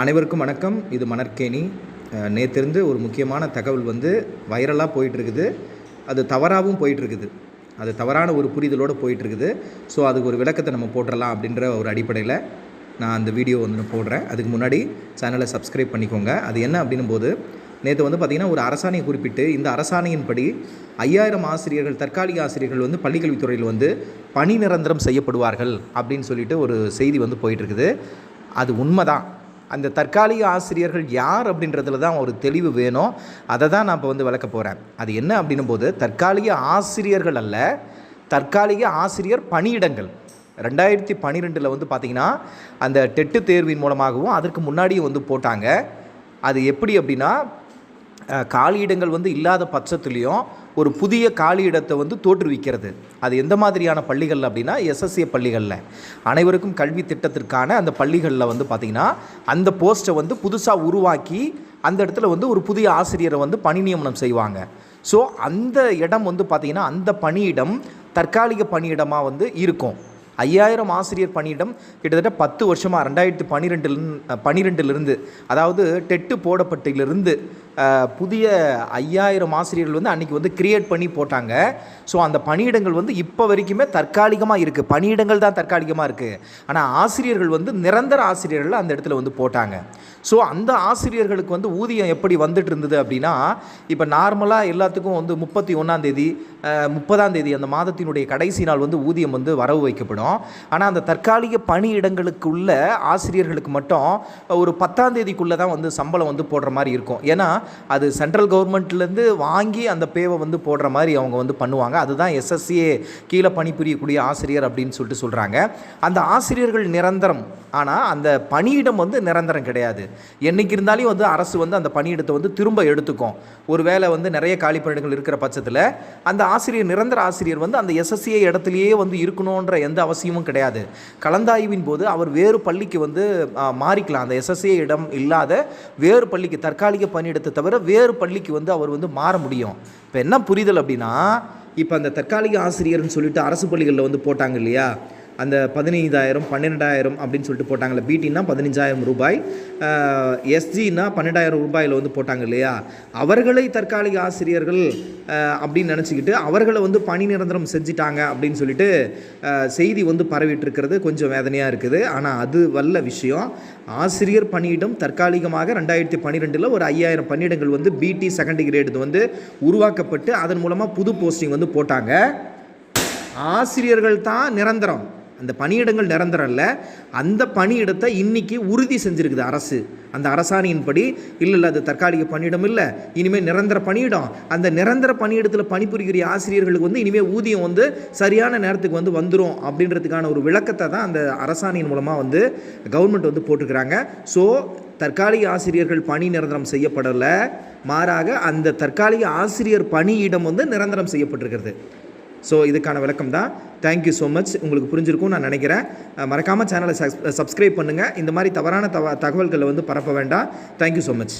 அனைவருக்கும் வணக்கம். இது மணற்கேணி. நேற்றிருந்து ஒரு முக்கியமான தகவல் வந்து வைரலாக போயிட்டுருக்குது. அது தவறாகவும் போயிட்டுருக்குது. அது தவறான ஒரு புரிதலோடு போயிட்டுருக்குது. ஸோ அதுக்கு ஒரு விளக்கத்தை நம்ம போட்டுடலாம் அப்படின்ற ஒரு அடிப்படையில் நான் அந்த வீடியோ வந்து போடுறேன். அதுக்கு முன்னாடி சேனலை சப்ஸ்கிரைப் பண்ணிக்கோங்க. அது என்ன அப்படின்னும் போது நேற்று வந்து பார்த்திங்கன்னா ஒரு அரசாணையை குறிப்பிட்டு இந்த அரசாணையின்படி ஐயாயிரம் ஆசிரியர்கள் தற்காலிக ஆசிரியர்கள் வந்து பள்ளிக்கல்வித்துறையில் வந்து பணி நிரந்தரம் செய்யப்படுவார்கள் அப்படின்னு சொல்லிட்டு ஒரு செய்தி வந்து போயிட்டுருக்குது. அது உண்மைதான். அந்த தற்காலிக ஆசிரியர்கள் யார் அப்படின்றதுல தான் ஒரு தெளிவு வேணும். அதை தான் நான் இப்போ வந்து விளக்க போகிறேன் அது என்ன அப்படின்னும் போது தற்காலிக ஆசிரியர்கள் அல்ல தற்காலிக ஆசிரியர் பணியிடங்கள். ரெண்டாயிரத்தி பன்னிரெண்டில் வந்து பார்த்திங்கன்னா அந்த டெட்டு தேர்வின் மூலமாகவும் அதற்கு முன்னாடியும் வந்து போட்டாங்க. அது எப்படி அப்படின்னா காலியிடங்கள் வந்து இல்லாத பட்சத்துலேயும் ஒரு புதிய காலியிடத்தை வந்து தோற்றுவிக்கிறது. அது எந்த மாதிரியான பள்ளிகள் அப்படின்னா எஸ்எஸ்ஏ பள்ளிகளில். அனைவருக்கும் கல்வி திட்டத்திற்கான அந்த பள்ளிகளில் வந்து பார்த்திங்கன்னா அந்த போஸ்ட்டை வந்து புதுசாக உருவாக்கி அந்த இடத்துல வந்து ஒரு புதிய ஆசிரியரை வந்து பணி நியமனம் செய்வாங்க. ஸோ அந்த இடம் வந்து பார்த்திங்கன்னா அந்த பணியிடம் தற்காலிக பணியிடமாக வந்து இருக்கும். ஐயாயிரம் ஆசிரியர் பணியிடம் கிட்டத்தட்ட பத்து வருஷமாக ரெண்டாயிரத்து பன்னிரெண்டுல பன்னிரெண்டுலேருந்து அதாவது டெட்டு போடப்பட்டிலிருந்து புதிய ஐயாயிரம் ஆசிரியர்கள் வந்து அன்றைக்கி வந்து கிரியேட் பண்ணி போட்டாங்க. ஸோ அந்த பணியிடங்கள் வந்து இப்போ வரைக்குமே தற்காலிகமாக இருக்குது பணியிடங்கள் தான் தற்காலிகமாக இருக்குது ஆனால் ஆசிரியர்கள் வந்து நிரந்தர ஆசிரியர்கள் அந்த இடத்துல வந்து போட்டாங்க. ஸோ அந்த ஆசிரியர்களுக்கு வந்து ஊதியம் எப்படி வந்துட்டு இருந்தது அப்படின்னா இப்போ நார்மலாக எல்லாத்துக்கும் வந்து முப்பத்தி ஒன்றாந்தேதி முப்பதாம் தேதி அந்த மாதத்தினுடைய கடைசி நாள் வந்து ஊதியம் வந்து வரவு வைக்கப்படும். ஆனால் அந்த தற்காலிக பணியிடங்களுக்கு உள்ள ஆசிரியர்களுக்கு மட்டும் ஒரு பத்தாம் தேதிக்குள்ளே தான் வந்து சம்பளம் வந்து போடுற மாதிரி இருக்கும். ஏன்னா அது சென்ட்ரல் கவர்மெண்ட்லேருந்து வாங்கி அந்த பேவை வந்து போடுற மாதிரி அவங்க வந்து பண்ணுவாங்க. அதுதான் எஸ்எஸ்சிஏ கீழே பணிபுரியக்கூடிய ஆசிரியர் அப்படின்னு சொல்லிட்டு சொல்கிறாங்க அந்த ஆசிரியர்கள் நிரந்தரம். ஆனால் அந்த பணியிடம் வந்து நிரந்தரம் கிடையாது. என்னைக்கு இருந்தாலும் வந்து அரசு வந்து அந்த பணியிடத்தை வந்து திரும்ப எடுத்துக்கும். ஒருவேளை வந்து நிறைய காலி பணியிடங்கள் இருக்கிற பட்சத்தில் அந்த ஆசிரியர் நிரந்தர ஆசிரியர் வந்து அந்த எஸ்எஸ்சிஏ இடத்துலையே வந்து இருக்கணுன்ற எந்த அவசியமும் கிடையாது. கலந்தாய்வின் போது அவர் வேறு பள்ளிக்கு வந்து மாறிக்கலாம். அந்த எஸ்எஸ்ஏ இடம் இல்லாத வேறு பள்ளிக்கு தற்காலிக பணியிடத்தை தவிர வேறு பள்ளிக்கு வந்து அவர் வந்து மாற முடியும். இப்போ என்ன புரிதல் அப்படின்னா இப்போ அந்த தற்காலிக ஆசிரியர்னு சொல்லிட்டு அரசு பள்ளிகளில் வந்து போட்டாங்க இல்லையா? அந்த பதினைந்தாயிரம் பன்னிரெண்டாயிரம் அப்படின்னு சொல்லிட்டு போட்டாங்கல்ல. பிடினா பதினஞ்சாயிரம் ரூபாய். எஸ்ஜின்னா பன்னெண்டாயிரம் ரூபாயில் வந்து போட்டாங்க இல்லையா? அவர்களை தற்காலிக ஆசிரியர்கள் அப்படின்னு நினச்சிக்கிட்டு அவர்களை வந்து பணி நிரந்தரம் செஞ்சிட்டாங்க அப்படின்னு சொல்லிட்டு செய்தி வந்து பரவிட்டுருக்கிறது. கொஞ்சம் வேதனையாக இருக்குது. ஆனால் அது வல்ல விஷயம். ஆசிரியர் பணியிடம் தற்காலிகமாக ரெண்டாயிரத்தி பன்னிரெண்டில் ஒரு ஐயாயிரம் பணியிடங்கள் வந்து பிடி செகண்ட் கிரேடு வந்து உருவாக்கப்பட்டு அதன் மூலமாக புது போஸ்டிங் வந்து போட்டாங்க. ஆசிரியர்கள் தான் நிரந்தரம். அந்த பணியிடங்கள் நிரந்தரம் இல்லை அந்த பணியிடத்தை இன்றைக்கி உறுதி செஞ்சுருக்குது அரசு. அந்த அரசாணையின்படி இல்லை இல்லை அது தற்காலிக பணியிடம் இல்லை இனிமேல் நிரந்தர பணியிடம். அந்த நிரந்தர பணியிடத்தில் பணிபுரிகிற ஆசிரியர்களுக்கு வந்து இனிமேல் ஊதியம் வந்து சரியான நேரத்துக்கு வந்து வந்துடும் அப்படின்றதுக்கான ஒரு விளக்கத்தை தான் அந்த அரசாணையின் மூலமாக வந்து கவர்மெண்ட் வந்து போட்டிருக்கிறாங்க. ஸோ தற்காலிக ஆசிரியர்கள் பணி நிரந்தரம் செய்யப்படலை. மாறாக அந்த தற்காலிக ஆசிரியர் பணியிடம் வந்து நிரந்தரம் செய்யப்பட்டிருக்கிறது. ஸோ இதுக்கான விளக்கம் தான். தேங்க்யூ ஸோ மச் உங்களுக்கு புரிஞ்சிருக்கும் நான் நினைக்கிறேன். மறக்காமல் சேனலை சப்ஸ்கிரைப் பண்ணுங்கள் இந்த மாதிரி தவறான தவ தகவல்களை வந்து பரப்ப வேண்டாம். Thank you so much